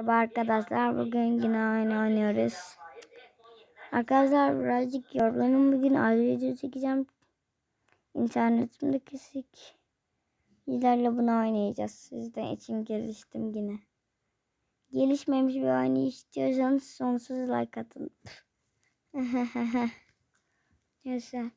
Merhaba arkadaşlar bugün yine aynı oynuyoruz. Arkadaşlar birazcık yorgunum bugün ayrı video çekeceğim. İnternetim de kesik. İlerle bunu oynayacağız. Sizden için geliştim yine. Gelişmemiş bir oyunu istiyorsanız sonsuz like atın. Neyse.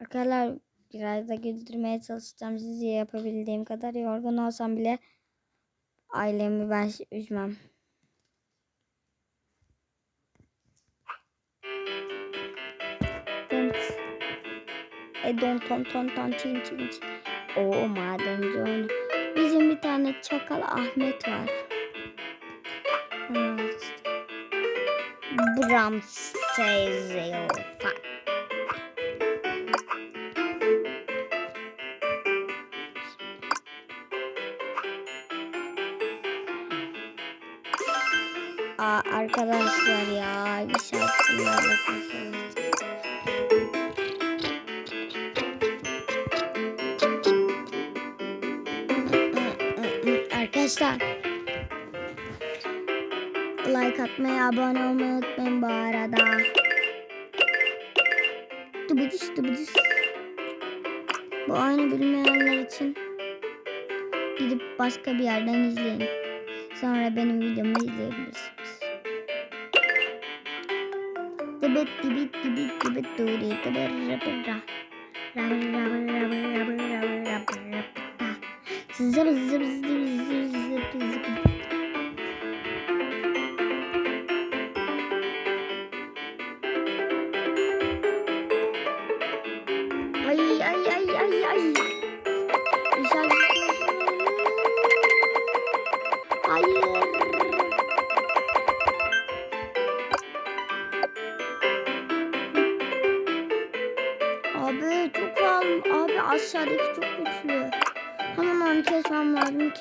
Arkadaşlar biraz da güldürmeye çalışacağım sizi yapabildiğim kadar yorgun olsam bile ailemi ben üzmem. E don ton ton ton çin çin çin. Oo madenci oyunu. Bizim bir tane çakal Ahmet var. Bram Stezel. Fuck. Aa, arkadaşlar ya bir saat bunlarla. Arkadaşlar like atmayı, abone olmayı unutmayın bu arada. Dıbıdış dıbıdış. Bu oyunu bilmeyenler için gidip başka bir yerden izleyin. Sonra benim videomu izleyebilirsiniz. Dıbıt dıbıt dıbıt dıbıt duri dıbır rıbır ra. Rabır rabır rabır rabır rabır rabır rabır da. Zıbı zıbı zıbı zıbı zıbı zıbı.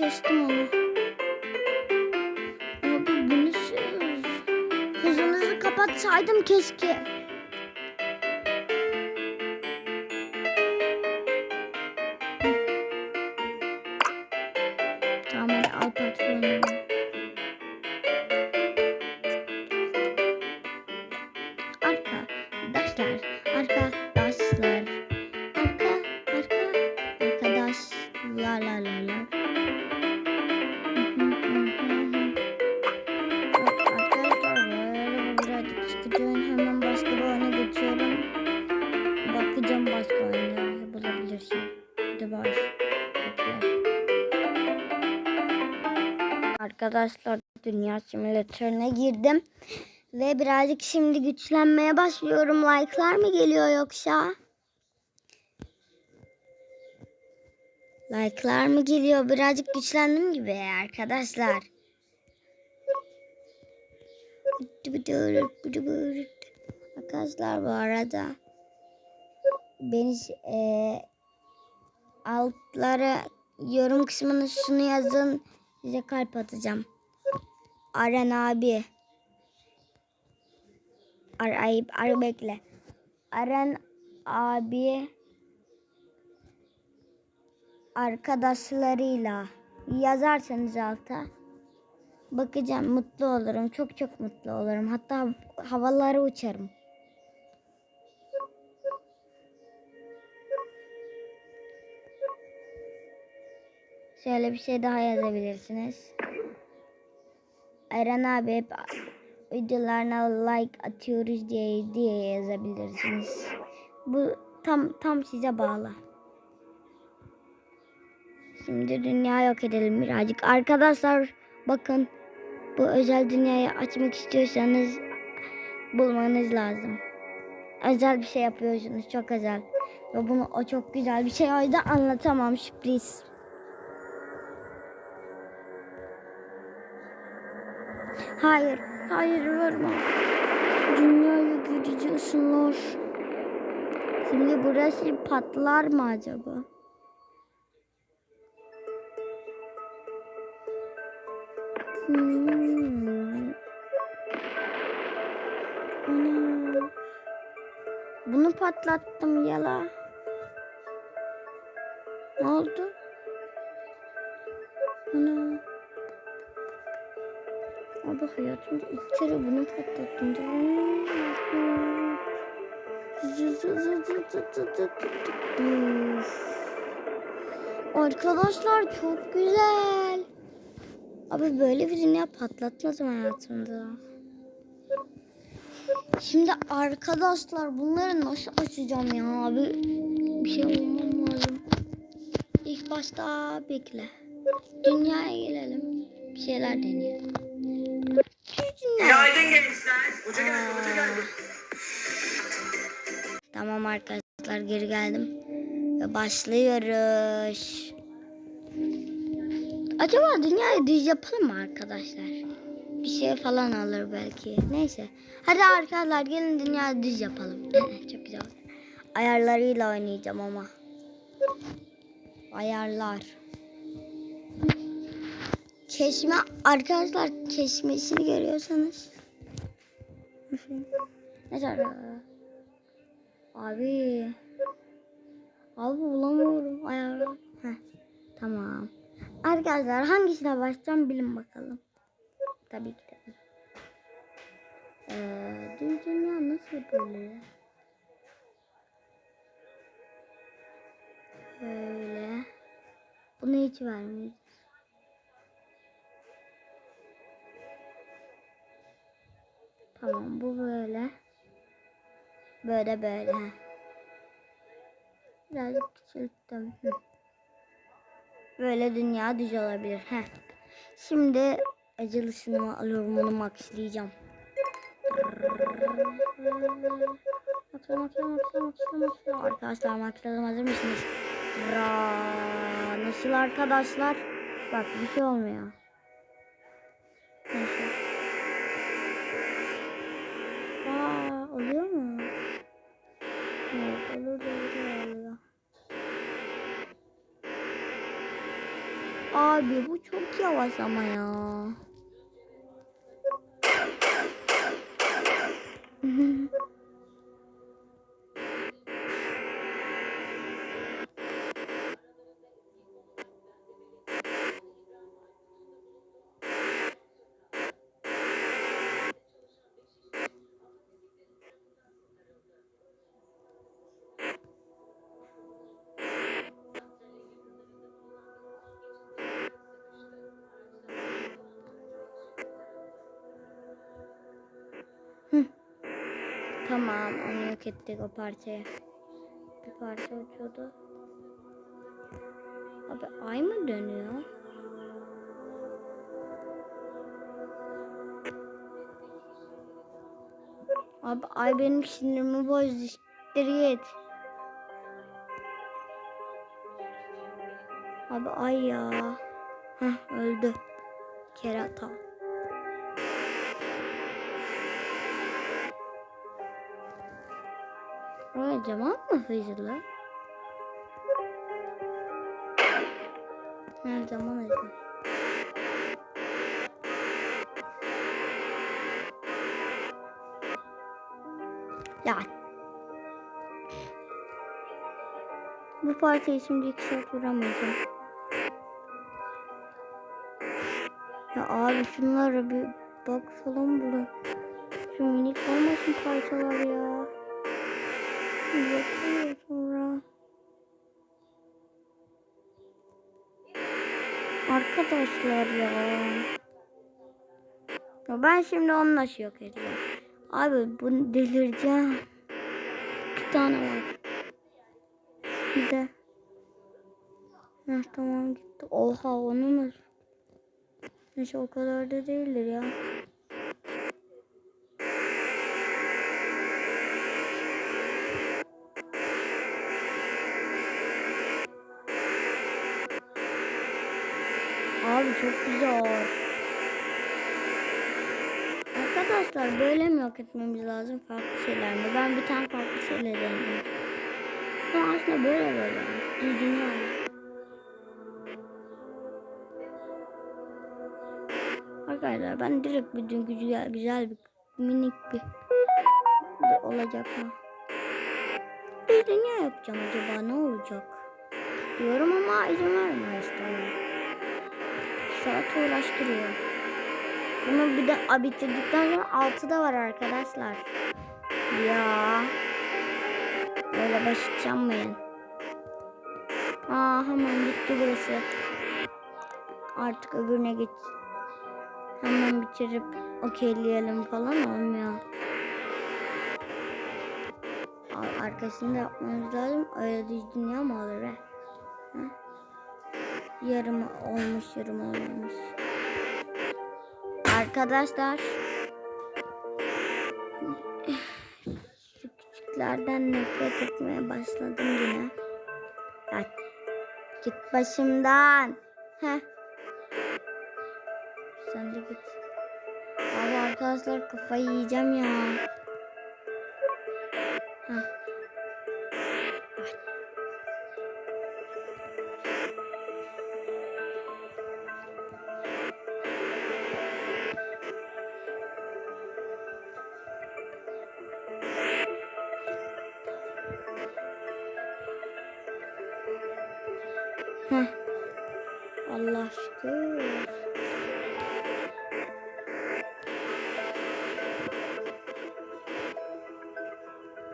Kestim onu. Abi bu söz? Hızınızı kapatsaydım keşke. Arkadaşlar dünya simülatörüne girdim. Ve birazcık şimdi güçlenmeye başlıyorum. Like'lar mı geliyor yoksa? Like'lar mı geliyor? Birazcık güçlendim gibi arkadaşlar. Arkadaşlar bu arada beni e, altlara yorum kısmına şunu yazın. Size kalp atacağım. Aren abi. Ar ayıp ar bekle. Aren abi arkadaşlarıyla yazarsanız alta bakacağım mutlu olurum. Çok çok mutlu olurum. Hatta havalara uçarım. Şöyle bir şey daha yazabilirsiniz. Eren abi hep videolarına like atıyoruz diye diye yazabilirsiniz. Bu tam tam size bağlı. Şimdi dünya yok edelim birazcık. Arkadaşlar bakın bu özel dünyayı açmak istiyorsanız bulmanız lazım. Özel bir şey yapıyorsunuz çok özel. Ve bunu o çok güzel bir şey o yüzden anlatamam sürpriz. Hayır, hayır vurma. Dünyayı gücücü ısınır. Şimdi burası patlar mı acaba? Hmm. Bunu patlattım yala. Ne oldu? Ana. Abi hayatımda ilk kere bunu patlattım. Arkadaşlar çok güzel. Abi böyle bir dünya patlatmadım hayatımda. Şimdi arkadaşlar bunları nasıl açacağım ya abi? Bir şey olmam lazım. İlk başta bekle. Dünyaya gelelim. Bir şeyler deneyelim. Günaydın gençler. Tamam arkadaşlar geri geldim. Ve başlıyoruz. Acaba dünyayı düz yapalım mı arkadaşlar? Bir şey falan alır belki. Neyse. Hadi arkadaşlar gelin dünyayı düz yapalım. Çok güzel. Ayarlarıyla oynayacağım ama. Ayarlar. Keşme arkadaşlar keşmesini görüyorsanız. Ne kadar? Abi. Abi bulamıyorum ayarlar. Heh, tamam. Arkadaşlar hangisine başlayacağım bilin bakalım. Tabii ki de. Ee, dünya nasıl yapılıyor? Böyle. Bunu hiç vermeyeceğiz. Tamam bu böyle. Böyle böyle. Birazcık küçülttüm. Hı. Böyle dünya düz olabilir. Heh. Şimdi acılısını alıyorum onu maxlayacağım. Maxla maxla maxla maxla maxla. Arkadaşlar maxladım hazır mısınız? Ra. Nasıl arkadaşlar? Bak bir şey olmuyor. Evet, olur da olur oluyor. Abi bu çok yavaş ama ya. Tamam onu yok ettik o parçayı. Bir parça uçuyordu. Abi ay mı dönüyor? Abi ay benim sinirimi bozdu. Siktir git. Abi ay ya. Heh öldü. Kerata. Aa zaman mı hızlı? Her zaman hızlı. Ya. Bu parçayı şimdi saat vuramayacağım. Ya abi şunlara bir bak falan bulun. Şu minik olmasın parçalar ya. Arkadaşlar ya. ya. Ben şimdi onu nasıl yok edeceğim? Abi bunu delireceğim. Bir tane var. Bir de. Heh, tamam gitti. Oha onu nasıl? Neyse o kadar da değildir ya. Yok etmemiz lazım? Farklı şeyler mi? Ben bir tane farklı şeyler denedim. Ama aslında böyle böyle. Düz dünya. Arkadaşlar ben direkt bir dün güzel, güzel bir minik bir olacak mı? Düz dünya yapacağım acaba ne olacak? Diyorum ama izin vermiyor işte. saat uğraştırıyor. Bunu bir de bitirdikten sonra 6 da var arkadaşlar. Ya. Öyle basit sanmayın. Aa hemen bitti burası. Artık öbürüne geç. Hemen bitirip okeyleyelim falan olmuyor. Arkasını da yapmamız lazım. Öyle düz dünya mı olur be? Hı? Yarım olmuş, yarım olmamış. Arkadaşlar. Şu küçüklerden nefret etmeye başladım yine. Ya, git başımdan. Heh. Sen de git. Abi arkadaşlar kafayı yiyeceğim ya. Şükür.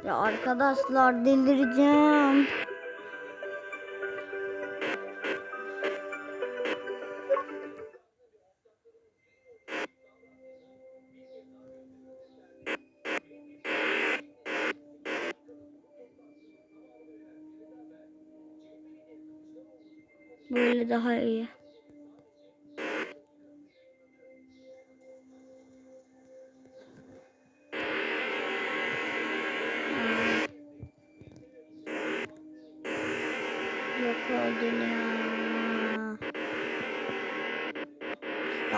Ya arkadaşlar delireceğim. Böyle daha iyi. Ya.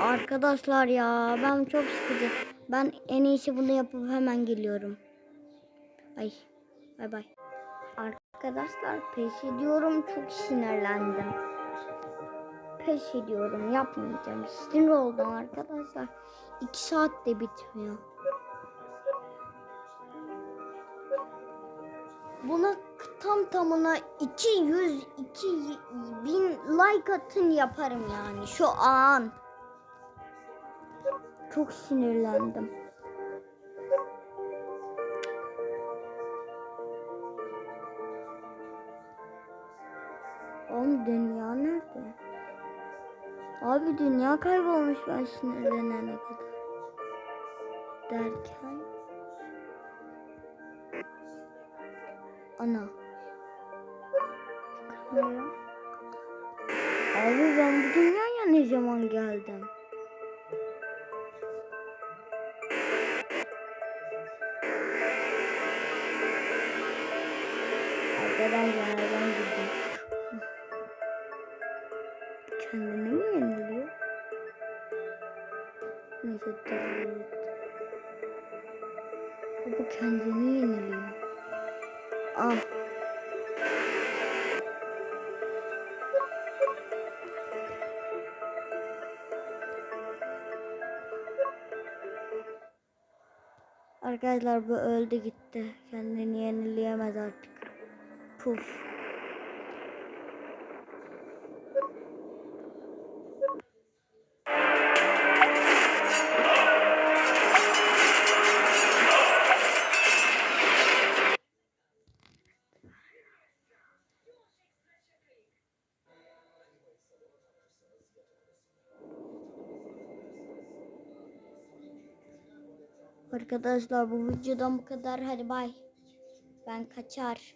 Arkadaşlar ya ben çok sıkıcı. Ben en iyisi bunu yapıp hemen geliyorum. Ay bay bay. Arkadaşlar pes ediyorum çok sinirlendim. Pes ediyorum yapmayacağım. Sinir oldum arkadaşlar. İki saat de bitmiyor. Buna tam tamına 200 bin like atın yaparım yani şu an. Çok sinirlendim. Oğlum dünya nerede? Abi dünya kaybolmuş ben sinirlenene kadar. Derken Ana. Abi ben bu dünyaya ne zaman geldim? Arkadaşlar ben gittim. Kendini mi yeniliyor? Neyse. Bu kendini yeniliyor. Ah. Arkadaşlar bu öldü gitti. Kendini yenileyemez artık. Puf. Arkadaşlar bu videodan bu kadar. Hadi bay. Ben kaçar.